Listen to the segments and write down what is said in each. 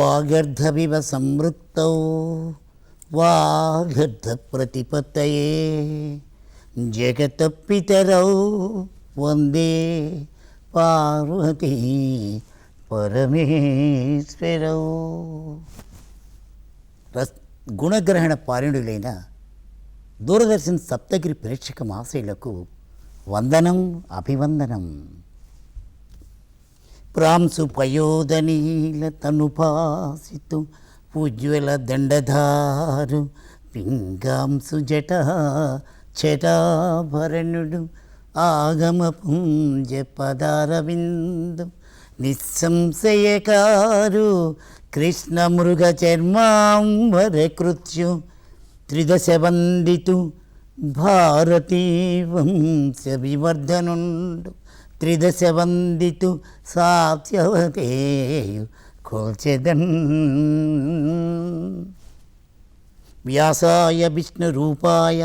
వాగర్ధవివ సంవృక్తౌ. వాగర్ధ ప్రతిపత్తయే జగతపితరౌ వందే పార్వతీ పరమేశ్వరౌ. రస్ గుణగ్రహణ పారిణులైన దూరదర్శన్ సప్తగిరి ప్రేక్షక మాసేలకు వందనం అభివందనం. ప్రాంసు పయోదనీల తనుపాసితు ఉజ్వల దండధారు పింగాంసు జట చటాభరణుడు ఆగమ పుంజ పదారవిందు నిస్సంశయకారు కృష్ణ మృగ చర్మాంబర కృత్యు త్రిదశ వందితు భారతీ వంశ వివర్ధనుండు. త్రిదశ వందితు సాత్యవతేయు కోల్చెదన్ వ్యాసాయ విష్ణురూపాయ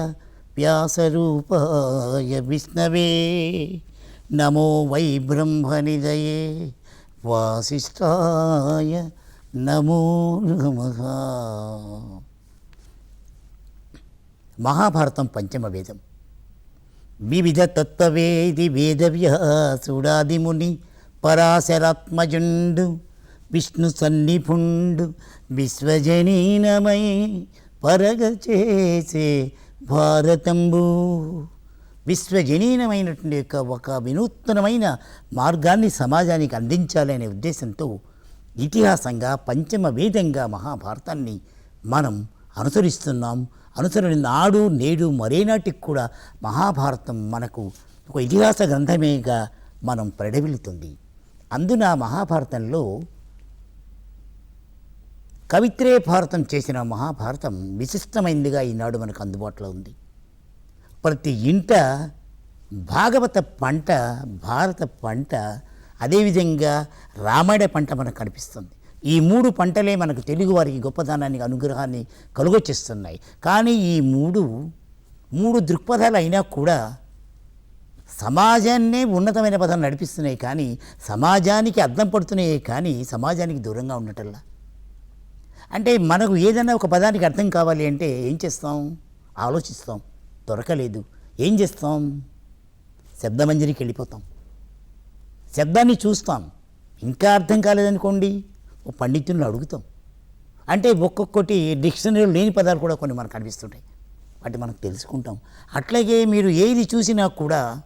వ్యాసరూపాయ విష్ణవే నమో వై బ్రహ్మనిదయే వాసిష్టాయ నమో నమ మహాభారతం పంచమ వేదం వివిధ తత్వవేది వేదవ్యాసుడాదిముని పరాశరాత్మజుండు విష్ణు సన్నిపుండు విశ్వజనీనమై పరగ చేసే భారతంబు విశ్వజనీనమైనటువంటి యొక్క ఒక వినూత్నమైన మార్గాన్ని సమాజానికి అందించాలనే ఉద్దేశంతో ఇతిహాసంగా పంచమ వేదంగా మహాభారతాన్ని మనం అనుసరిస్తున్నాం. అనుసరణ నాడు నేడు మరేనాటికి కూడా మహాభారతం మనకు ఒక ఇతిహాస గ్రంథమేగా మనం ప్రడవిలుతుంది అందున మహాభారతంలో కవిత్రే భారతం చేసిన మహాభారతం విశిష్టమైనదిగా ఈనాడు మనకు అందుబాటులో ఉంది. ప్రతి ఇంట భాగవత పంట భారత పంట అదేవిధంగా రామాయణ పంట మనకు కనిపిస్తుంది. ఈ మూడు పంటలే మనకు తెలుగు వారికి గొప్పదనాన్ని అనుగ్రహాన్ని కలుగొచ్చిస్తున్నాయి. కానీ ఈ మూడు మూడు దృక్పథాలు అయినా కూడా సమాజాన్నే ఉన్నతమైన పదాలు నడిపిస్తున్నాయి కానీ సమాజానికి అర్థం పడుతున్నాయి కానీ సమాజానికి దూరంగా ఉండటల్లా అంటే మనకు ఏదైనా ఒక పదానికి అర్థం కావాలి అంటే ఏం చేస్తాం? ఆలోచిస్తాం. దొరకలేదు. ఏం చేస్తాం? శబ్దమంజరికి వెళ్ళిపోతాం శబ్దాన్ని చూస్తాం. ఇంకా అర్థం కాలేదనుకోండి. పండితులను అడుగుతాం. అంటే ఒక్కొక్కటి డిక్షనరీలో లేని పదాలు కూడా కొన్ని మనకు కనిపిస్తుంటాయి. వాటి మనం తెలుసుకుంటాం. అట్లాగే మీరు ఏది చూసినా కూడా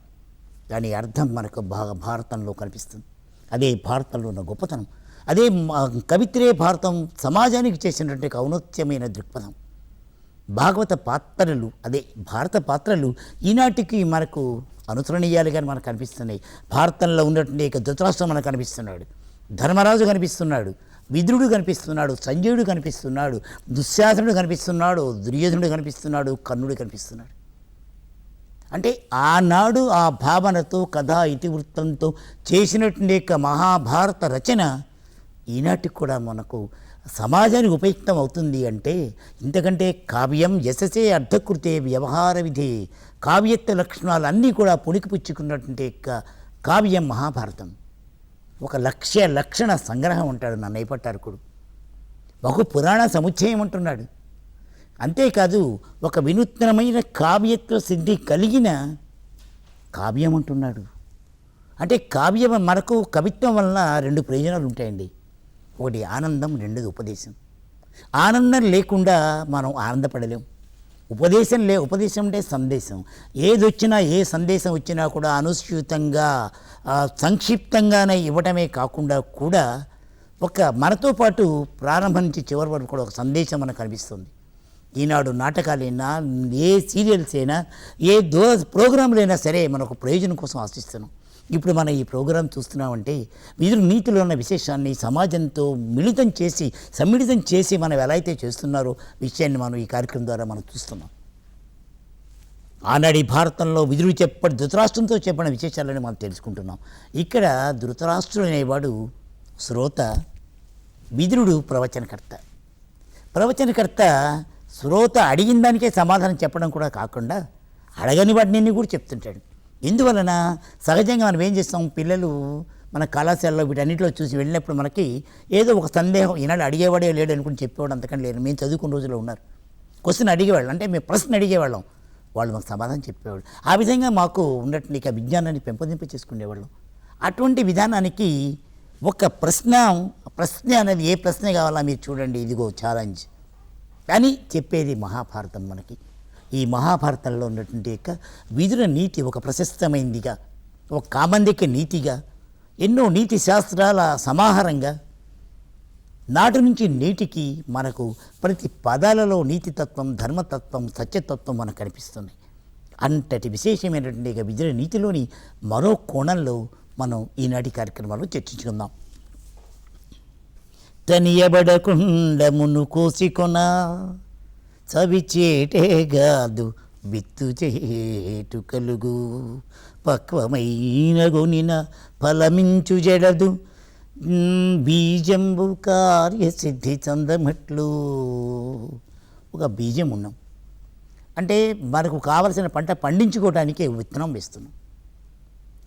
దాని అర్థం మనకు బాగా భారతంలో కనిపిస్తుంది. అదే భారతంలో ఉన్న గొప్పతనం. అదే కవిత్రే భారతం సమాజానికి చేసినటువంటి ఔన్నత్యమైన దృక్పథం. భాగవత పాత్రలు అదే భారత పాత్రలు ఈనాటికి మనకు అనుసరణీయాలుగా మనకు కనిపిస్తున్నాయి. భారతంలో ఉన్నటువంటి ఇక ధృతరాష్ట్రం మనకు కనిపిస్తున్నాడు. ధర్మరాజు కనిపిస్తున్నాడు. విదురుడు కనిపిస్తున్నాడు సంజయుడు కనిపిస్తున్నాడు దుశ్శాసనుడు కనిపిస్తున్నాడు దుర్యోధనుడు కనిపిస్తున్నాడు కర్ణుడు కనిపిస్తున్నాడు. అంటే ఆనాడు ఆ భావనతో కథా ఇతివృత్తంతో చేసినటువంటి యొక్క మహాభారత రచన ఈనాటికి కూడా మనకు సమాజానికి ఉపయుక్తం అవుతుంది అంటే ఇంతకంటే కావ్యం యశసే అర్ధకృతే వ్యవహార విధి కావ్యత్వ లక్షణాలు అన్నీ కూడా పుణికిపుచ్చుకున్నటువంటి యొక్క కావ్యం మహాభారతం. ఒక లక్ష్య లక్షణ సంగ్రహం ఉంటాడు నా పట్టారకుడు బహు పురాణ సముచ్చయం అంటున్నాడు అంతేకాదు ఒక వినూత్నమైన కావ్యత్వ సిద్ధి కలిగిన కావ్యం అంటున్నాడు అంటే కావ్యం మనకు కవిత్వం వలన రెండు ప్రయోజనాలు ఉంటాయండి. ఒకటి ఆనందం రెండోది ఉపదేశం. ఆనందం లేకుండా మనం ఆనందపడలేం. ఉపదేశం లే ఉపదేశం అంటే సందేశం. ఏది వచ్చినా ఏ సందేశం వచ్చినా కూడా అనుసూతంగా సంక్షిప్తంగానే ఇవ్వటమే కాకుండా కూడా ఒక మనతో పాటు ప్రారంభం నుంచి చివరి వరకు కూడా ఒక సందేశం మనకు కనిపిస్తుంది. ఈనాడు నాటకాలైనా ఏ సీరియల్స్ అయినా ఏ దో ప్రోగ్రాంలైనా సరే మనకు ప్రయోజనం కోసం ఆశిస్తున్నాం. ఇప్పుడు మనం ఈ ప్రోగ్రాం చూస్తున్నామంటే వీరు నీతిలో ఉన్న విశేషాన్ని సమాజంతో మిళితం చేసి సమ్మిళితం చేసి మనం ఎలా అయితే చేస్తున్నారో విషయాన్ని మనం ఈ కార్యక్రమం ద్వారా మనం చూస్తున్నాం. ఆనాడు భారతంలో విధుడు చెప్ప ధృతరాష్ట్రంతో చెప్పిన విశేషాలని మనం తెలుసుకుంటున్నాం. ఇక్కడ ధృతరాష్ట్రుడు అనేవాడు శ్రోత విధుడు ప్రవచనకర్త. ప్రవచనకర్త శ్రోత అడిగిన దానికే సమాధానం చెప్పడం కూడా కాకుండా అడగని వాడిని కూడా చెప్తుంటాడు. ఎందువలన సహజంగా మనం ఏం చేస్తాం? పిల్లలు మన కళాశాలలో వీటన్నిటిలో చూసి వెళ్ళినప్పుడు మనకి ఏదో ఒక సందేహం ఈనాడు అడిగేవాడే లేడు అనుకుని చెప్పేవాడు అంతకంటే లేరు. మేము చదువుకున్న రోజుల్లో ఉన్నారు. క్వశ్చన్ అడిగేవాళ్ళం. అంటే మేము ప్రశ్న అడిగేవాళ్ళం. వాళ్ళు మాకు సమాధానం చెప్పేవాళ్ళు. ఆ విధంగా మాకు ఉన్నటువంటి ఇక విజ్ఞానాన్ని పెంపొందింప చేసుకునేవాళ్ళం. అటువంటి విధానానికి ఒక ప్రశ్న ప్రశ్న అనేది ఏ ప్రశ్న కావాలా మీరు చూడండి. ఇదిగో ఛాలెంజ్. అని చెప్పేది మహాభారతం మనకి. ఈ మహాభారతంలో ఉన్నటువంటి యొక్క విదుర నీతి ఒక ప్రశస్తమైందిగా ఒక కామందిక నీతిగా ఎన్నో నీతి శాస్త్రాల సమాహారంగా నాటి నుంచి నేటికి మనకు ప్రతి పదాలలో నీతితత్వం ధర్మతత్వం సత్యతత్వం మనకు కనిపిస్తుంది. అంతటి విశేషమైనటువంటి ఇక విద్య నీతిలోని మరో కోణంలో మనం ఈనాటి కార్యక్రమాల్లో చర్చించుకుందాం. తనియబడకుండమును కోసికొన చవిచేటే గాదు విత్తు చేటు కలుగు. పక్వమైన గొనిన ఫలమించు జడదు. బీజంబు కార్యసిద్ధి చందమట్లు. ఒక బీజం ఉన్నాం. అంటే మనకు కావలసిన పంట పండించుకోవడానికి విత్తనం వేస్తున్నాం.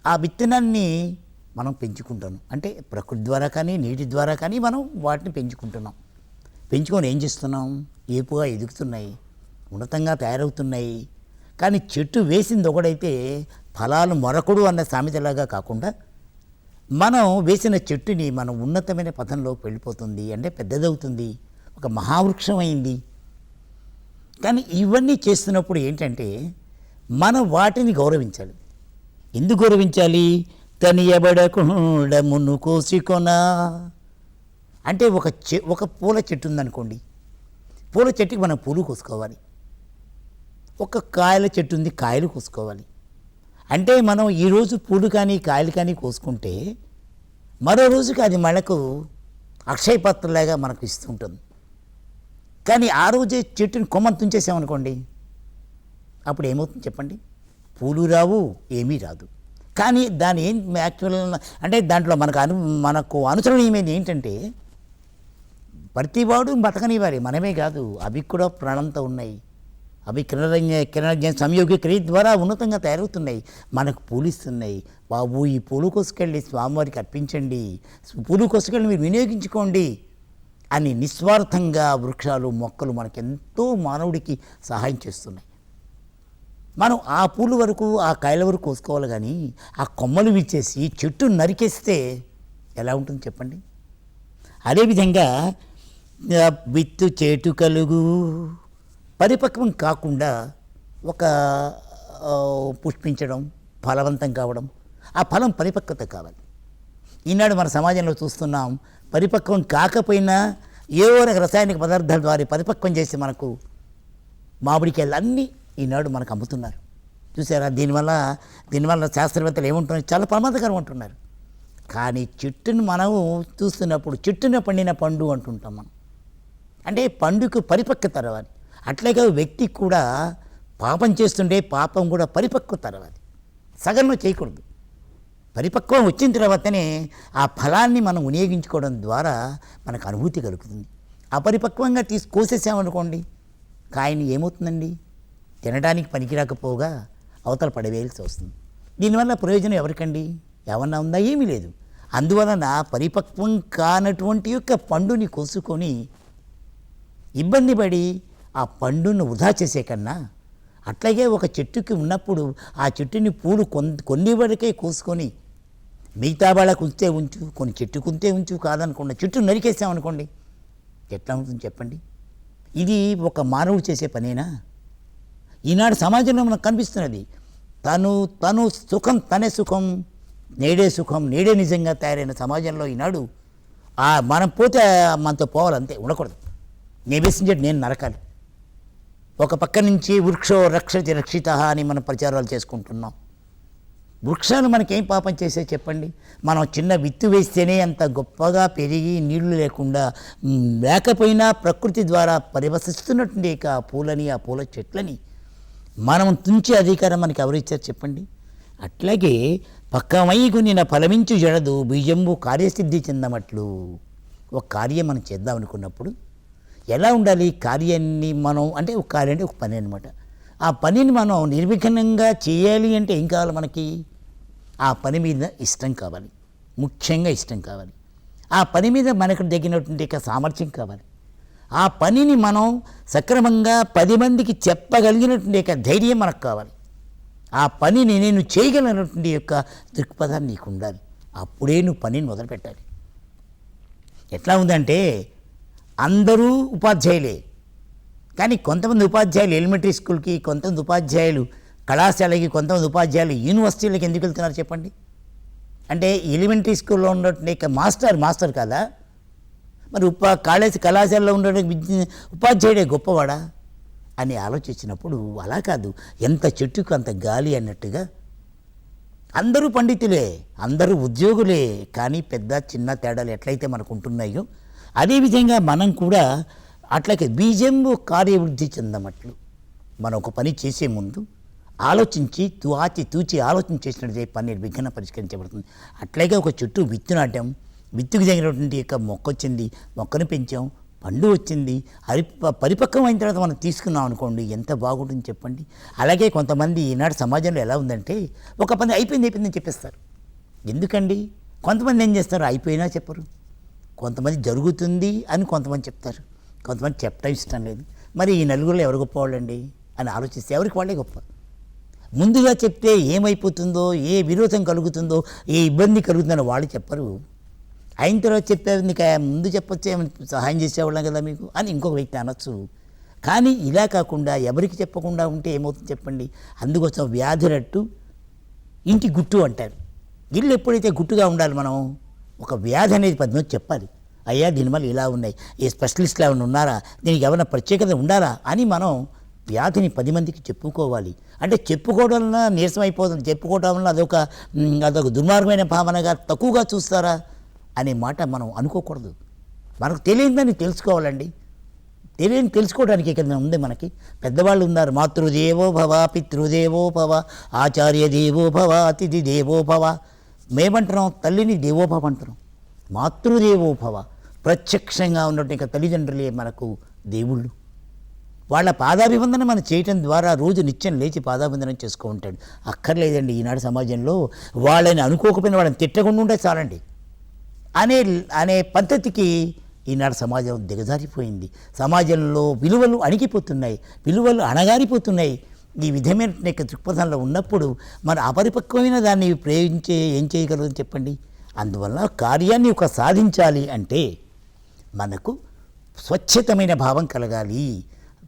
ఆ విత్తనాన్ని మనం పెంచుకుంటాను అంటే ప్రకృతి ద్వారా కానీ నీటి ద్వారా కానీ మనం వాటిని పెంచుకుంటున్నాం. పెంచుకొని ఏం చేస్తున్నాం? ఏపుగా ఎదుగుతున్నాయి. ఉన్నతంగా తయారవుతున్నాయి. కానీ చెట్టు వేసింది ఒకడైతే ఫలాలు మరొకడు అన్న సామెతలాగా కాకుండా మనం వేసిన చెట్టుని మనం ఉన్నతమైన పథంలోకి వెళ్ళిపోతుంది. అంటే పెద్దదవుతుంది. ఒక మహావృక్షం అయింది కానీ ఇవన్నీ చేస్తున్నప్పుడు ఏంటంటే మనం వాటిని గౌరవించాలి. ఎందుకు గౌరవించాలి? తనియబడకుండా మున్ను కోసికొన. అంటే ఒక చె ఒక పూల చెట్టు ఉందనుకోండి. పూల చెట్టుకి మనం పూలు కోసుకోవాలి. ఒక కాయల చెట్టు ఉంది కాయలు కోసుకోవాలి. అంటే మనం ఈరోజు పూలు కానీ కాయలు కానీ కోసుకుంటే మరో రోజుకి అది మనకు అక్షయపత్రలాగా మనకు ఇస్తుంటుంది. కానీ ఆ రోజే చెట్టుని కొమ్మను తుంచేసామనుకోండి అప్పుడు ఏమవుతుంది చెప్పండి? పూలు రావు ఏమీ రాదు. కానీ దాని ఏం యాక్చువల్ అంటే దాంట్లో మనకు అను మనకు అనుసరణీయమైనది ఏంటంటే ప్రతివాడు బతకనివారి. మనమే కాదు అవి కూడా ప్రాణంతో ఉన్నాయి. అవి కిరణజ కిరణజ సంయోగి క్రియ ద్వారా ఉన్నతంగా తయారవుతున్నాయి. మనకు పూలిస్తున్నాయి. బాబు ఈ పూలు కోసుకెళ్ళి స్వామివారికి అర్పించండి. పూలు కోసుకెళ్ళి మీరు వినియోగించుకోండి అని నిస్వార్థంగా వృక్షాలు మొక్కలు మనకెంతో మానవుడికి సహాయం చేస్తున్నాయి. మనం ఆ పూలు వరకు ఆ కాయల వరకు కోసుకోవాలి కానీ ఆ కొమ్మలు విచ్చేసి చెట్టు నరికేస్తే ఎలా ఉంటుంది చెప్పండి? అదేవిధంగా విత్తు చేటు కలుగు. పరిపక్వం కాకుండా ఒక పుష్పించడం ఫలవంతం కావడం ఆ ఫలం పరిపక్వత కావాలి. ఈనాడు మన సమాజంలో చూస్తున్నాం పరిపక్వం కాకపోయినా ఏవో రసాయనిక పదార్థాల ద్వారా పరిపక్వం చేసి మనకు మామిడికాయలు అన్నీ ఈనాడు మనకు అమ్ముతున్నారు. చూసారా దీనివల్ల దీనివల్ల శాస్త్రవేత్తలు ఏముంటున్నారు? చాలా ప్రమాదకరం అంటున్నారు. కానీ చెట్టును మనము చూస్తున్నప్పుడు చెట్టున పండిన పండు అంటుంటాం మనం. అంటే పండుకు పరిపక్వత రావాలి అట్లాగే వ్యక్తి కూడా పాపం చేస్తుండే పాపం కూడా పరిపక్వత రావాలి సగంలో చేయకూడదు. పరిపక్వం వచ్చిన తర్వాతనే ఆ ఫలాన్ని మనం వినియోగించుకోవడం ద్వారా మనకు అనుభూతి కలుగుతుంది. అపరిపక్వంగా తీసి కోసేసామనుకోండి కాయని ఏమవుతుందండి? తినడానికి పనికిరాకపోగా అవతల పడవేయాల్సి వస్తుంది. దీనివల్ల ప్రయోజనం ఎవరికండి? ఏమన్నా ఉందా? ఏమీ లేదు. అందువలన పరిపక్వం కానటువంటి యొక్క పండుని కోసుకొని ఇబ్బంది పడి ఆ పండును వృధా చేసే కన్నా అట్లాగే ఒక చెట్టుకి ఉన్నప్పుడు ఆ చెట్టుని పూలు కొన్ కొన్ని వరకే కోసుకొని మిగతా వాళ్ళకు ఉంచితే ఉంచు కొన్ని చెట్టుకు ఉంటే ఉంచు కాదనుకోండి చెట్టు నరికేసామనుకోండి ఎట్లా ఉంటుంది చెప్పండి? ఇది ఒక మానవుడు చేసే పనేనా? ఈనాడు సమాజంలో మనకు కనిపిస్తున్నది తను తను సుఖం తనే సుఖం నేడే సుఖం నేడే నిజంగా తయారైన సమాజంలో ఈనాడు ఆ మనం పోతే మనతో పోవాలంతే ఉండకూడదు. నేను నేను నరకాలి. ఒక పక్క నుంచి వృక్షో రక్షతి రక్షిత అని మనం ప్రచారాలు చేసుకుంటున్నాం. వృక్షాలు మనకేం పాపం చేసే చెప్పండి? మనం చిన్న విత్తు వేస్తేనే అంత గొప్పగా పెరిగి నీళ్ళు లేకుండా లేకపోయినా ప్రకృతి ద్వారా పరివసిస్తున్నటువంటి ఆ పూలని ఆ పూల చెట్లని. మనం తుంచే అధికారం మనకి ఎవరు ఇచ్చారు చెప్పండి? అట్లాగే పక్కమైకు కొనిన ఫలమించు జడదు బీజంబు కార్యసిద్ధి చెందమట్లు. ఒక కార్యం మనం చేద్దాం అనుకున్నప్పుడు ఎలా ఉండాలి? కార్యాన్ని మనం అంటే ఒక కార్యం అంటే ఒక పని అనమాట ఆ పనిని మనం నిర్విఘ్నంగా చేయాలి అంటే ఏం కావాలి మనకి? ఆ పని మీద ఇష్టం కావాలి. ముఖ్యంగా ఇష్టం కావాలి. ఆ పని మీద మనకు తగినటువంటి యొక్క సామర్థ్యం కావాలి. ఆ పనిని మనం సక్రమంగా పది మందికి చెప్పగలిగినటువంటి యొక్క ధైర్యం మనకు కావాలి. ఆ పనిని నేను చేయగలిగినటువంటి యొక్క దృక్పథాన్ని నీకు ఉండాలి. అప్పుడే నువ్వు పనిని మొదలు పెట్టాలి ఎట్లా ఉందంటే అందరూ ఉపాధ్యాయులే. కానీ కొంతమంది ఉపాధ్యాయులు ఎలిమెంటరీ స్కూల్కి కొంతమంది ఉపాధ్యాయులు కళాశాలకి కొంతమంది ఉపాధ్యాయులు యూనివర్సిటీలకు ఎందుకు వెళ్తున్నారు చెప్పండి? అంటే ఎలిమెంటరీ స్కూల్లో ఉన్నటువంటి మాస్టర్ మాస్టర్ కదా? మరి ఉపా కాలేజీ కళాశాలలో ఉండే ఉపాధ్యాయుడే గొప్పవాడా? అని ఆలోచించినప్పుడు అలా కాదు ఎంత చెట్టుకు అంత గాలి అన్నట్టుగా. అందరూ పండితులే అందరూ ఉద్యోగులే కానీ పెద్ద చిన్న తేడాలు ఎట్లయితే మనకు ఉంటున్నాయో అదేవిధంగా మనం కూడా అట్లాగే బీజంబు కార్యవృద్ధి చెందమట్లు. మనం ఒక పని చేసే ముందు ఆలోచించి తుఆచి తూచి ఆలోచన చేసినట్టు పని విఘ్న పరిష్కరించబడుతుంది. అట్లాగే ఒక చుట్టూ విత్తు నాటాం. విత్తుకు తగినటువంటి యొక్క మొక్క వచ్చింది మొక్కను పెంచాం పండు వచ్చింది అది పరిపక్వం అయిన తర్వాత మనం తీసుకున్నాం అనుకోండి ఎంత బాగుంటుంది చెప్పండి. అలాగే కొంతమంది ఈనాడు సమాజంలో ఎలా ఉందంటే ఒక పని అయిపోయింది అయిపోయిందని చెప్పేస్తారు. ఎందుకండి? కొంతమంది ఏం చేస్తారు? అయిపోయినా చెప్పరు. కొంతమంది జరుగుతుంది అని కొంతమంది చెప్తారు. కొంతమంది చెప్పడం ఇష్టం లేదు. మరి ఈ నలుగురిలో ఎవరు గొప్పవాళ్ళండి? అని ఆలోచిస్తే ఎవరికి వాళ్ళే గొప్ప. ముందుగా చెప్తే ఏమైపోతుందో ఏ విరోధం కలుగుతుందో ఏ ఇబ్బంది కలుగుతుందని వాళ్ళు చెప్పరు. అయిన తర్వాత చెప్పేది నీకు ముందు చెప్పొచ్చు ఏమైనా సహాయం చేసేవాళ్ళం కదా మీకు? అని ఇంకొక వ్యక్తి అనొచ్చు. కానీ ఇలా కాకుండా ఎవరికి చెప్పకుండా ఉంటే ఏమవుతుంది చెప్పండి? అందుకోసం వ్యాధులట్టు ఇంటి గుట్టు అంటారు. ఇల్లు ఎప్పుడైతే గుట్టుగా ఉండాలి మనం ఒక వ్యాధి అనేది పది మంది చెప్పాలి. అయ్యా దీని వల్ల ఇలా ఉన్నాయి. ఏ స్పెషలిస్ట్లు ఏమైనా ఉన్నారా? దీనికి ఏమైనా ప్రత్యేకత ఉండాలా? అని మనం వ్యాధిని పది మందికి చెప్పుకోవాలి. అంటే చెప్పుకోవడం వలన నీరసం అయిపోతుంది. చెప్పుకోవడం వలన అదొక అదొక దుర్మార్గమైన భావనగా తక్కువగా చూస్తారా? అనే మాట మనం అనుకోకూడదు. మనకు తెలియదని తెలుసుకోవాలండి. తెలియని తెలుసుకోవడానికి ఇక్కడ ఉంది మనకి? పెద్దవాళ్ళు ఉన్నారు. మాతృదేవో భవ పితృదేవో భవ ఆచార్య దేవో భవ అతిథి దేవో భవ. మేమంటున్నాం తల్లిని దేవోభవ అంటున్నాం. మాతృదేవోభవ. ప్రత్యక్షంగా ఉన్నటువంటి ఇంకా తల్లిదండ్రులే మనకు దేవుళ్ళు. వాళ్ళ పాదాభివందన మనం చేయటం ద్వారా రోజు నిత్యం లేచి పాదాభివందనం చేసుకో ఉంటాడు. అక్కర్లేదండి ఈనాడు సమాజంలో వాళ్ళని అనుకోకపోయినా వాళ్ళని తిట్టకుండా ఉంటే చాలండి. అనే అనే పద్ధతికి ఈనాడు సమాజం దిగజారిపోయింది. సమాజంలో విలువలు అణిగిపోతున్నాయి. విలువలు అణగారిపోతున్నాయి. ఈ విధమైన దృక్పథంలో ఉన్నప్పుడు మన అపరిపక్వమైన దాన్ని ప్రయోగించే ఏం చేయగలదని చెప్పండి? అందువల్ల కార్యాన్ని ఒక సాధించాలి అంటే మనకు స్వచ్ఛతమైన భావం కలగాలి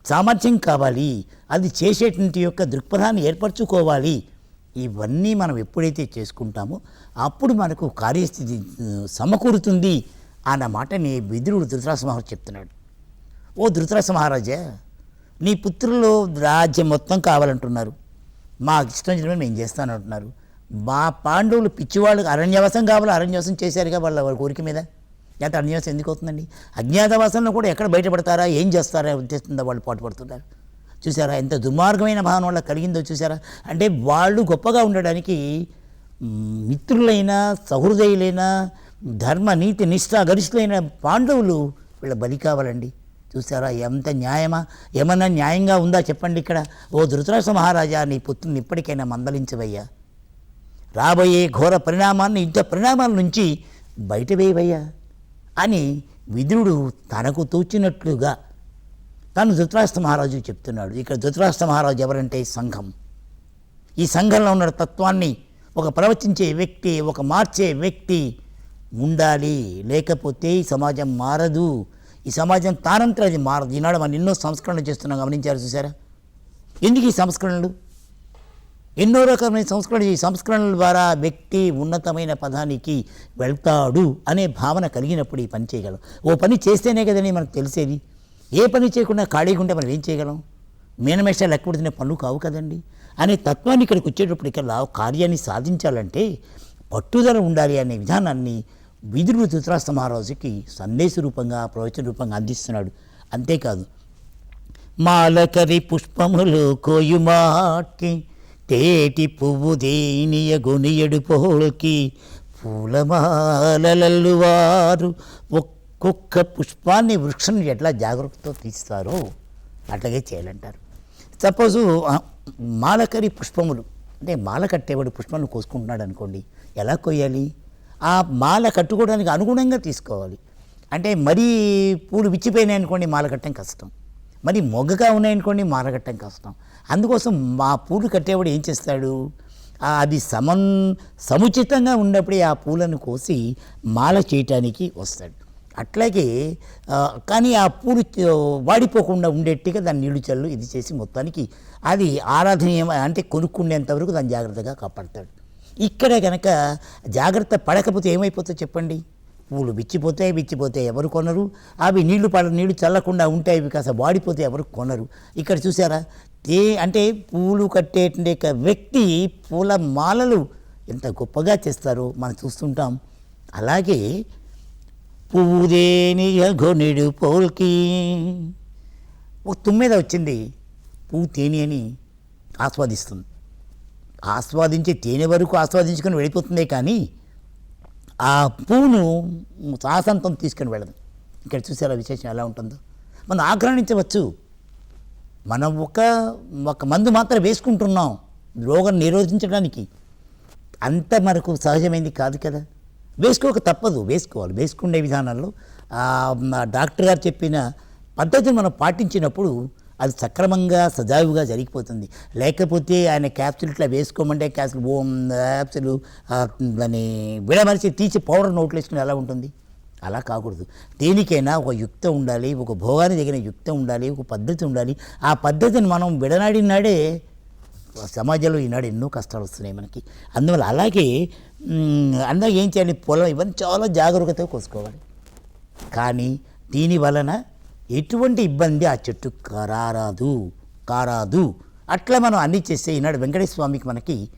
సామర్థ్యం కావాలి అది చేసేటువంటి యొక్క దృక్పథాన్ని ఏర్పరచుకోవాలి. ఇవన్నీ మనం ఎప్పుడైతే చేసుకుంటామో అప్పుడు మనకు కార్యస్థితి సమకూరుతుంది అన్న మాటని విదురుడు ధృతరాస మహారాజు చెప్తున్నాడు. ఓ ధృతరాస మహారాజా నీ పుత్రులు రాజ్యం మొత్తం కావాలంటున్నారు. మా ఇష్టం వచ్చినట్టు మేము చేస్తానంటున్నారు. మా పాండవులు పిచ్చివాళ్ళు అరణ్యవాసం కావాలి? అరణ్యవాసం చేశారుగా వాళ్ళ వాళ్ళ కోరిక మీద. లేకపోతే అరణ్యవాసం ఎందుకు అవుతుందండి? అజ్ఞాతవాసంలో కూడా ఎక్కడ బయటపడతారా? ఏం చేస్తారా? ఉద్దేశంతో వాళ్ళు పాటుపడుతున్నారు చూసారా? ఎంత దుర్మార్గమైన భావన వాళ్ళకి కలిగిందో చూసారా? అంటే వాళ్ళు గొప్పగా ఉండడానికి మిత్రులైన సహృదయులైన ధర్మ నీతి నిష్ఠ గరిష్ఠులైన పాండవులు వీళ్ళ బలి కావాలండి. చూసారా ఎంత న్యాయమా? ఏమన్నా న్యాయంగా ఉందా? చెప్పండి ఇక్కడ. ఓ ధృతరాష్ట్ర మహారాజా నీ పుత్రుని ఇప్పటికైనా మందలించవయ్యా. రాబోయే ఘోర పరిణామాన్ని ఇంత పరిణామాల నుంచి బయట వేయవయ్యా అని విదురుడు తనకు తోచినట్లుగా తను ధృతరాష్ట్ర మహారాజు చెప్తున్నాడు. ఇక్కడ ధృతరాష్ట్ర మహారాజు ఎవరంటే సంఘం. ఈ సంఘంలో ఉన్న తత్వాన్ని ఒక ప్రవచించే వ్యక్తి ఒక మార్చే వ్యక్తి ఉండాలి. లేకపోతే ఈ సమాజం మారదు. ఈ సమాజం తానంతా అది మారదు. ఈనాడు మనం ఎన్నో సంస్కరణలు చేస్తున్నాం గమనించారు చూసారా? ఎందుకు ఈ సంస్కరణలు? ఎన్నో రకమైన సంస్కరణలు ఈ సంస్కరణల ద్వారా వ్యక్తి ఉన్నతమైన పదానికి వెళ్తాడు అనే భావన కలిగినప్పుడు ఈ పని చేయగలం. ఓ పని చేస్తేనే కదండి మనకు తెలిసేది. ఏ పని చేయకుండా ఖాళీగా ఉంటే మనం ఏం చేయగలం? మీనమేషాలు లెక్కపెడుతున్న పనులు కావు కదండి. అనే తత్వాన్ని ఇక్కడికి వచ్చేటప్పుడు ఇక్కడ కార్యాన్ని సాధించాలంటే పట్టుదల ఉండాలి అనే విధానాన్ని విధుడు ధృతరాష్ట్ర మహారాజుకి సందేశ రూపంగా ప్రవచన రూపంగా అందిస్తున్నాడు. అంతేకాదు మాలకరి పుష్పములు కోయుమాటి తేటి పువ్వు దేనియ గొనియడు పూలమాలలల్లు వారు ఒక్కొక్క పుష్పాన్ని వృక్షం ఎట్లా జాగ్రత్తతో తీస్తారో అట్లాగే చేయాలంటారు. సపోజు మాలకరి పుష్పములు అంటే మాల కట్టేవాడు పుష్పాలను కోసుకుంటున్నాడు అనుకోండి ఎలా కొయ్యాలి? ఆ మాల కట్టుకోవడానికి అనుగుణంగా తీసుకోవాలి. అంటే మరీ పూలు విచ్చిపోయినాయి అనుకోండి మాల కట్టడం కష్టం. మరి మొగ్గగా ఉన్నాయనుకోండి మాల కట్టడం కష్టం. అందుకోసం మా పూలు కట్టేవాడు ఏం చేస్తాడు? అది సమన్ సముచితంగా ఉన్నప్పుడే ఆ పూలను కోసి మాల చేయటానికి వస్తాడు. అట్లాగే కానీ ఆ పూలు వాడిపోకుండా ఉండేట్టుగా దాన్ని నీళ్ళు చల్లు ఇది చేసి మొత్తానికి అది ఆరాధనీయం అంటే కొనుక్కునేంత వరకు దాన్ని జాగ్రత్తగా కాపాడతాడు. ఇక్కడ కనుక జాగ్రత్త పడకపోతే ఏమైపోతుందో చెప్పండి? పూలు బిచ్చిపోతాయి బిచ్చిపోతాయి ఎవరు కొనరు. అవి నీళ్ళు పడ నీళ్ళు చల్లకుండా ఉంటాయి అవి కాస్త వాడిపోతే ఎవరు కొనరు. ఇక్కడ చూసారా తే అంటే పూలు కట్టేటువంటి వ్యక్తి పూల మాలలు ఎంత గొప్పగా చేస్తారో మనం చూస్తుంటాం. అలాగే పువ్వుదేని గొనిడు పోల్కి. ఒక తుమ్మెద వచ్చింది. పువ్వు తేనె అని ఆస్వాదిస్తుంది. ఆస్వాదించే తేనె వరకు ఆస్వాదించుకొని వెళ్ళిపోతుందే కానీ ఆ పూను సాసంతం తీసుకొని వెళ్ళదు. ఇక్కడ చూసారా విశేషం ఎలా ఉంటుందో? మనం ఆగ్రహించవచ్చు మనం ఒక ఒక మందు మాత్రం వేసుకుంటున్నాం రోగం నిరోధించడానికి. అంత మనకు సహజమైంది కాదు కదా. వేసుకోక తప్పదు వేసుకోవాలి. వేసుకునే విధానాల్లో డాక్టర్ గారు చెప్పిన పద్ధతిని మనం పాటించినప్పుడు అది సక్రమంగా సజావుగా జరిగిపోతుంది. లేకపోతే ఆయన క్యాప్సుల్ ఇట్లా వేసుకోమంటే క్యాప్సుల్ ఓం క్యాప్సులు దాన్ని విడమరిచి తీసి పౌడర్ నోట్లు వేసుకుని ఎలా ఉంటుంది? అలా కాకూడదు. దేనికైనా ఒక యుక్త ఉండాలి ఒక భోగానికి తగిన యుక్త ఉండాలి ఒక పద్ధతి ఉండాలి. ఆ పద్ధతిని మనం విడనాడినాడే సమాజంలో ఈనాడు ఎన్నో కష్టాలు వస్తున్నాయి మనకి. అందువల్ల అలాగే అందరూ ఏం చేయాలి? పొలం ఇవన్నీ చాలా జాగ్రత్తగా కోసుకోవాలి. కానీ దీని వలన ఎటువంటి ఇబ్బంది ఆ చెట్టు కారాదు కారాదు. అట్లా మనం అన్నీ చేస్తే ఈనాడు వెంకటేశ్వర స్వామికి మనకి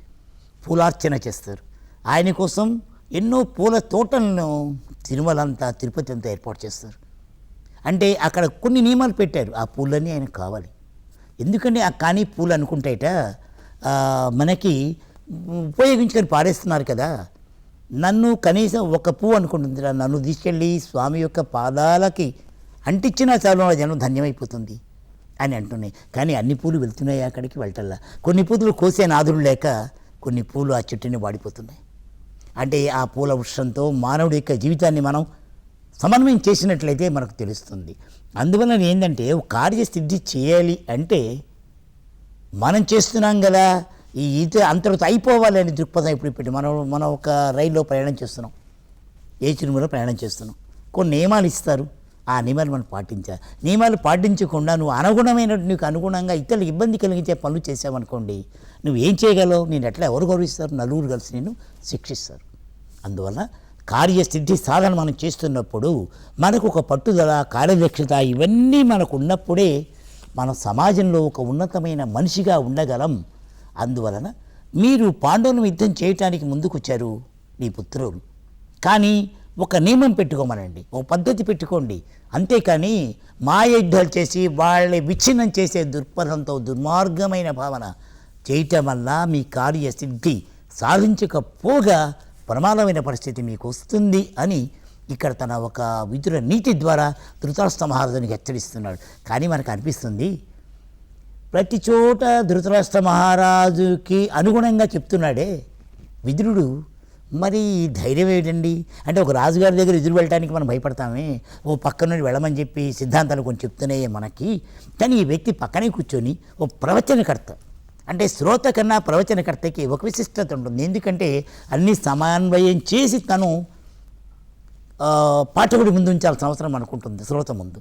పూలార్చన చేస్తారు. ఆయన కోసం ఎన్నో పూల తోటలను తిరుమల అంతా తిరుపతి అంతా ఏర్పాటు చేస్తారు. అంటే అక్కడ కొన్ని నియమాలు పెట్టారు ఆ పూలన్నీ ఆయనకు కావాలి. ఎందుకంటే ఆ కానీ పూలు అనుకుంటేట మనకి ఉపయోగించుకొని పారేస్తున్నారు కదా. నన్ను కనీసం ఒక పువ్వు అనుకుంటుంది నన్ను తీసుకెళ్ళి స్వామి యొక్క పాదాలకి అంటిచ్చినా చాలు నా జనం ధన్యమైపోతుంది అని అంటున్నాయి. కానీ అన్ని పూలు వెళ్తున్నాయి అక్కడికి? వెళ్ళటల్లా కొన్ని పూలు కోసే నాదులు లేక కొన్ని పూలు ఆ చెట్టుని వాడిపోతున్నాయి. అంటే ఆ పూల వృక్షంతో మానవుడి యొక్క జీవితాన్ని మనం సమన్వయం చేసినట్లయితే మనకు తెలుస్తుంది. అందువలన ఏంటంటే కార్యసిద్ధి చేయాలి అంటే మనం చేస్తున్నాం కదా ఈ ఇది అంతటితో అయిపోవాలి అనే దృక్పథం ఇప్పుడు పెట్టి మనం మనం ఒక రైల్లో ప్రయాణం చేస్తున్నాం. ఏ చిరుమలో ప్రయాణం చేస్తున్నాం. కొన్ని నియమాలు ఇస్తారు. ఆ నియమాలు మనం పాటించాలి నియమాలు పాటించకుండా నువ్వు అనుగుణమైన నీకు అనుగుణంగా ఇతరులకు ఇబ్బంది కలిగించే పనులు చేసావనుకోండి నువ్వు ఏం చేయగలవు? నేను ఎట్లా ఎవరు గౌరవిస్తారు? నలుగురు కలిసి నేను శిక్షిస్తారు. అందువల్ల కార్యసిద్ధి సాధన మనం చేస్తున్నప్పుడు మనకు ఒక పట్టుదల కార్యదక్షత ఇవన్నీ మనకు ఉన్నప్పుడే మన సమాజంలో ఒక ఉన్నతమైన మనిషిగా ఉండగలం. అందువలన మీరు పాండవులను యుద్ధం చేయటానికి ముందుకొచ్చారు నీ పుత్రులు. కానీ ఒక నియమం పెట్టుకోమనండి. ఒక పద్ధతి పెట్టుకోండి. అంతేకాని మాయయుద్ధాలు చేసి వాళ్ళని విచ్ఛిన్నం చేసే దృక్పథంతో దుర్మార్గమైన భావన చేయటం వల్ల మీ కార్యసిద్ధి సాధించకపోగా ప్రమాదమైన పరిస్థితి మీకు వస్తుంది అని ఇక్కడ తన ఒక విదుర నీతి ద్వారా ధృతరాష్ట్ర మహారాజునికి హెచ్చరిస్తున్నాడు. కానీ మనకు అనిపిస్తుంది ప్రతి చోట ధృతరాష్ట్ర మహారాజుకి అనుగుణంగా చెప్తున్నాడే. విదురుడు మరి ధైర్యం ఏంటండి అంటే ఒక రాజుగారి దగ్గర ఎదురు వెళ్ళటానికి మనం భయపడతామే. ఓ పక్క నుండి వెళ్ళమని చెప్పి సిద్ధాంతాలు కొంచెం చెప్తున్నాయే మనకి. కానీ ఈ వ్యక్తి పక్కనే కూర్చొని ఓ ప్రవచనకర్త. అంటే శ్రోత కన్నా ప్రవచనకర్తకి ఒక విశిష్టత ఉంటుంది. ఎందుకంటే అన్ని సమన్వయం చేసి తను పాఠకుడి ముందు ఉంచాల్సిన అవసరం అనుకుంటుంది శ్రోత ముందు.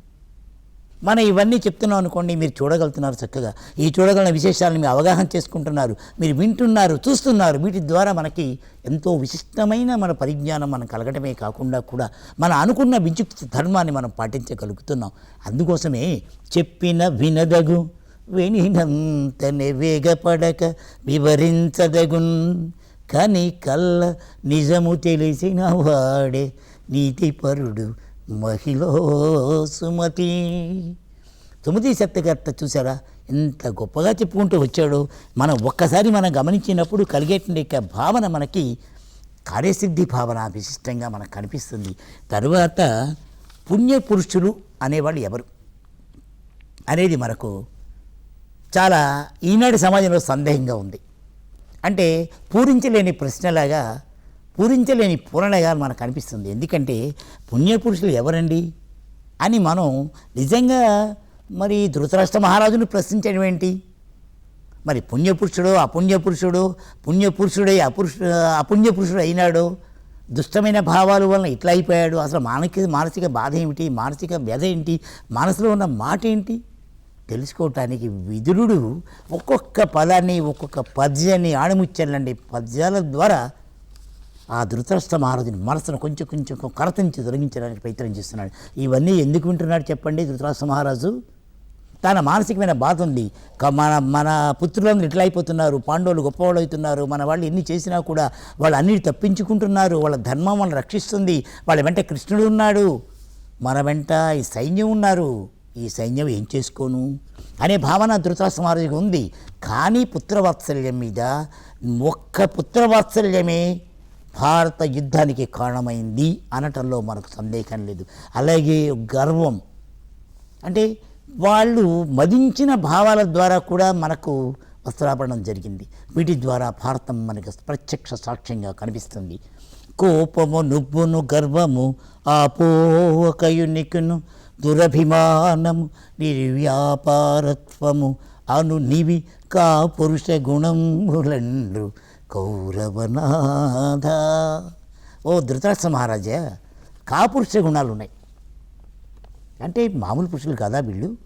మనం ఇవన్నీ చెప్తున్నాం అనుకోండి మీరు చూడగలుగుతున్నారు చక్కగా. ఈ చూడగలిగిన విశేషాలను మీరు అవగాహన చేసుకుంటున్నారు. మీరు వింటున్నారు చూస్తున్నారు. వీటి ద్వారా మనకి ఎంతో విశిష్టమైన మన పరిజ్ఞానం మనం కలగటమే కాకుండా కూడా మనం అనుకున్న విద్యుత్ ధర్మాన్ని మనం పాటించగలుగుతున్నాం. అందుకోసమే చెప్పిన వినదగు వినినంతనే వేగపడక వివరించదగున్. కానీ కళ్ళ నిజము తెలిసిన వాడే నీతిపరుడు మహిళ సుమతి. సుమతి సత్యకర్త చూసారా? ఎంత గొప్పగా చెప్పుకుంటూ వచ్చాడో. మనం ఒక్కసారి మనం గమనించినప్పుడు కలిగేటువంటి భావన మనకి కార్యసిద్ధి భావన విశిష్టంగా మనకు కనిపిస్తుంది. తరువాత పుణ్యపురుషులు అనేవాళ్ళు ఎవరు? అనేది మనకు చాలా ఈనాటి సమాజంలో సందేహంగా ఉంది. అంటే పూరించలేని ప్రశ్నలాగా పూరించలేని పూరణగా మనకు అనిపిస్తుంది. ఎందుకంటే పుణ్యపురుషులు ఎవరండి? అని మనం నిజంగా మరి ధృతరాష్ట్ర మహారాజును ప్రశ్నించడం ఏంటి? మరి పుణ్యపురుషుడు అపుణ్యపురుషుడు పుణ్యపురుషుడై అపురుషు అపుణ్యపురుషుడు అయినాడు దుష్టమైన భావాల వలన ఇట్లా అయిపోయాడు. అసలు మానసిక మానసిక బాధ ఏమిటి? మానసిక వ్యధ ఏంటి? మనసులో ఉన్న మాట ఏంటి? తెలుసుకోవటానికి విదురుడు ఒక్కొక్క పదాన్ని ఒక్కొక్క పద్యాన్ని ఆణిముచ్చాలండి పద్యాల ద్వారా ఆ ధృతరాష్ట్ర మహారాజుని మనసును కొంచెం కొంచెం కరతించి తొలగించడానికి ప్రయత్నం చేస్తున్నాడు. ఇవన్నీ ఎందుకు వింటున్నాడు చెప్పండి ధృతరాష్ట్ర మహారాజు తన మానసికమైన బాధ ఉంది మన మన పుత్రులందరూ ఇట్లా అయిపోతున్నారు పాండవులు గొప్పవాళ్ళు అవుతున్నారు మన వాళ్ళు ఎన్ని చేసినా కూడా వాళ్ళు అన్నిటి తప్పించుకుంటున్నారు వాళ్ళ ధర్మం వాళ్ళని రక్షిస్తుంది వాళ్ళ వెంట కృష్ణుడు ఉన్నాడు మన వెంట ఈ సైన్యం ఉన్నారు ఈ సైన్యం ఏం చేసుకోను? అనే భావన ధృతరాష్ట్ర మహారాజుకి ఉంది. కానీ పుత్రవాత్సల్యం మీద ఒక్క పుత్రవాత్సల్యమే భారత యుద్ధానికి కారణమైంది అనటంలో మనకు సందేహం లేదు. అలాగే గర్వం. అంటే వాళ్ళు మదించిన భావాల ద్వారా కూడా మనకు వస్త్రాపరణం జరిగింది. వీటి ద్వారా భారతం మనకు ప్రత్యక్ష సాక్ష్యంగా కనిపిస్తుంది. కోపము నువ్వును గర్వము ఆపోకయునికును దురభిమానము నిర్వ్యాపారత్వము అను నివి కా పురుష గుణములండ్రు కౌరవనాథ ఓ ధృతరాష్ట్ర మహారాజా కాపురుష గుణాలు ఉన్నాయి. అంటే మామూలు పురుషులు కాదా వీళ్ళు?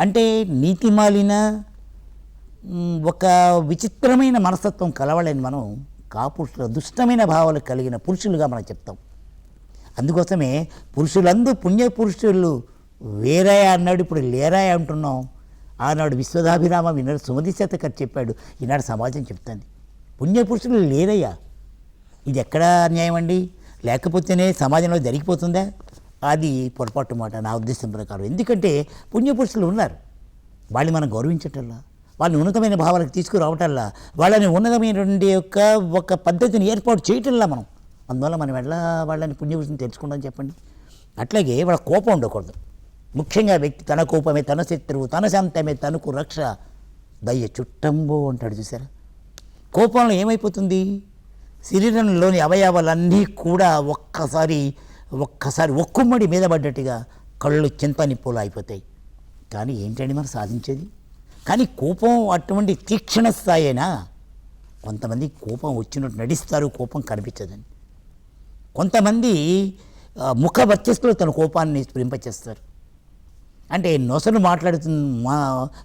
అంటే నీతిమాలిన మాలిన ఒక విచిత్రమైన మనస్తత్వం కలవాలని మనం కాపురుషుల దుష్టమైన భావాలు కలిగిన పురుషులుగా మనం చెప్తాం. అందుకోసమే పురుషులందు పుణ్య పురుషులు వేరే అన్నాడు ఇప్పుడు లేరా అంటున్నాం. ఆనాడు విశ్వదాభిరామ ఈనాడు సుమతి శతకర్ చెప్పాడు ఈనాడు సమాజం చెప్తుంది. పుణ్య పురుషులు లేరయ్యా ఇది ఎక్కడ అన్యాయం అండి? లేకపోతేనే సమాజంలో జరిగిపోతుందా? అది పొరపాటు మాట నా ఉద్దేశం ప్రకారం. ఎందుకంటే పుణ్యపురుషులు ఉన్నారు. వాళ్ళని మనం గౌరవించటల్లా వాళ్ళని ఉన్నతమైన భావాలకు తీసుకురావటల్లా వాళ్ళని ఉన్నతమైనటువంటి యొక్క ఒక పద్ధతిని ఏర్పాటు చేయటంలా మనం. అందువల్ల మనం ఎలా వాళ్ళని పుణ్యపురుషుని తెలుసుకుంటాం చెప్పండి. అట్లాగే వాళ్ళ కోపం ఉండకూడదు. ముఖ్యంగా వ్యక్తి తన కోపమే తన శత్రువు తన శాంతమే తనకు రక్ష. దయ్య చుట్టంబో అంటాడు చూసారా? కోపంలో ఏమైపోతుంది? శరీరంలోని అవయవాలన్నీ కూడా ఒక్కసారి ఒక్కసారి ఒక్కుమ్మడి మీద పడ్డట్టుగా కళ్ళు చింత నిప్పులు అయిపోతాయి కానీ ఏంటండి మనం సాధించేది? కానీ కోపం అటువంటి తీక్షణ స్థాయినా? కొంతమంది కోపం వచ్చినట్టు నడిస్తారు కోపం కనిపించదని. కొంతమంది ముఖ వర్చస్సులో తన కోపాన్ని స్ఫురింపచేస్తారు. అంటే నొసలు మాట్లాడుతు మా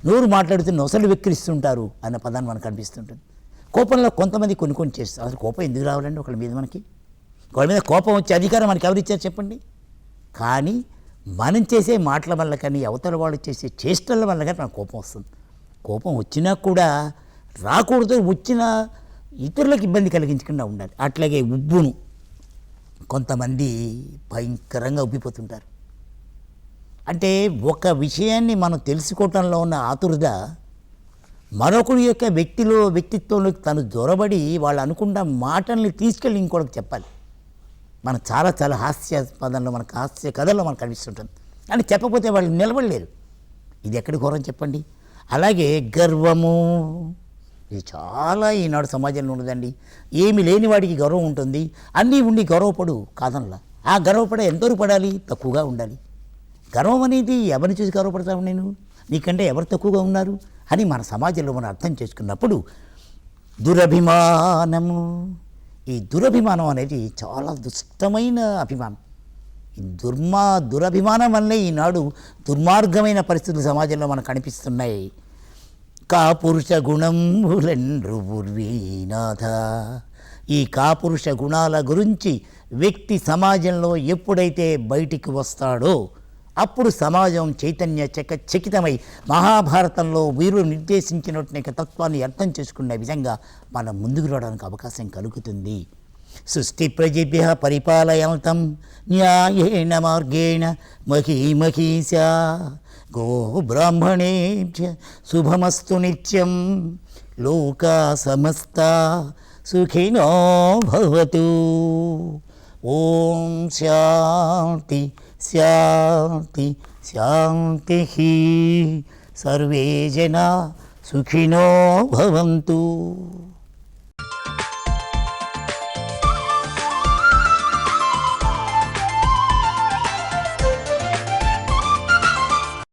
నోరు మాట్లాడుతూ నొసలు వెక్కిరిస్తుంటారు అన్న పదాన్ని మనకు కనిపిస్తుంటుంది. కోపంలో కొంతమంది కొన్ని కొన్ని చేస్తారు. అసలు కోపం ఎందుకు రావాలండి ఒకళ్ళ మీద మనకి? ఒకళ్ళ మీద కోపం వచ్చే అధికారం మనకి ఎవరిచ్చారు చెప్పండి? కానీ మనం చేసే మాటల వల్ల కానీ అవతల వాళ్ళు చేసే చేష్టల వల్ల కానీ మనకు కోపం వస్తుంది. కోపం వచ్చినా కూడా రాకూడదు వచ్చిన ఇతరులకు ఇబ్బంది కలిగించకుండా ఉండాలి. అట్లాగే ఉబ్బును కొంతమంది భయంకరంగా ఉబ్బిపోతుంటారు. అంటే ఒక విషయాన్ని మనం తెలుసుకోవటంలో ఉన్న ఆతురత మరొకరి యొక్క వ్యక్తిలో వ్యక్తిత్వంలోకి తను దొరబడి వాళ్ళు అనుకున్న మాటల్ని తీసుకెళ్ళి ఇంకోటికి చెప్పాలి. మన చాలా చాలా హాస్యాస్పదంలో మనకు హాస్య కథల్లో మనకు కనిపిస్తుంటుంది. అని చెప్పకపోతే వాళ్ళు నిలబడలేరు. ఇది ఎక్కడి ఘోరం చెప్పండి? అలాగే గర్వము. ఇది చాలా ఈనాడు సమాజంలో ఉన్నదండి. ఏమి లేని వాడికి గౌరవం ఉంటుంది. అన్నీ ఉండి గౌరవపడు కాదనలా. ఆ గర్వపడ ఎంతవరకు పడాలి? తక్కువగా ఉండాలి. గర్వం అనేది ఎవరిని చూసి గర్వపడతాను నేను? నీకంటే ఎవరు తక్కువగా ఉన్నారు? అని మన సమాజంలో మనం అర్థం చేసుకున్నప్పుడు దురభిమానము ఈ దురభిమానం అనేది చాలా దుష్టమైన అభిమానం. ఈ దుర్మా దురభిమానం వల్లే ఈనాడు దుర్మార్గమైన పరిస్థితులు సమాజంలో మనకు కనిపిస్తున్నాయి. కాపురుష గుణంబులెండ్రు పూర్వీనాథ ఈ కాపురుష గుణాల గురించి వ్యక్తి సమాజంలో ఎప్పుడైతే బయటికి వస్తాడో అప్పుడు సమాజం చైతన్య చక చకితమై మహాభారతంలో వీరులు నిర్దేశించినటువంటి తత్వాన్ని అర్థం చేసుకునే విధంగా మనం ముందుకు రావడానికి అవకాశం కలుగుతుంది. సృష్టి ప్రజభ్య పరిపాలయంతం న్యాయేణ మార్గేణ మహీమహీశ గో బ్రాహ్మణేభ్య శుభమస్తు నిత్యం లోకా సమస్త సుఖినో భవతు. ఓం శాంతి శాంతి శాంతి సర్వే జనా సుఖినో భవంతు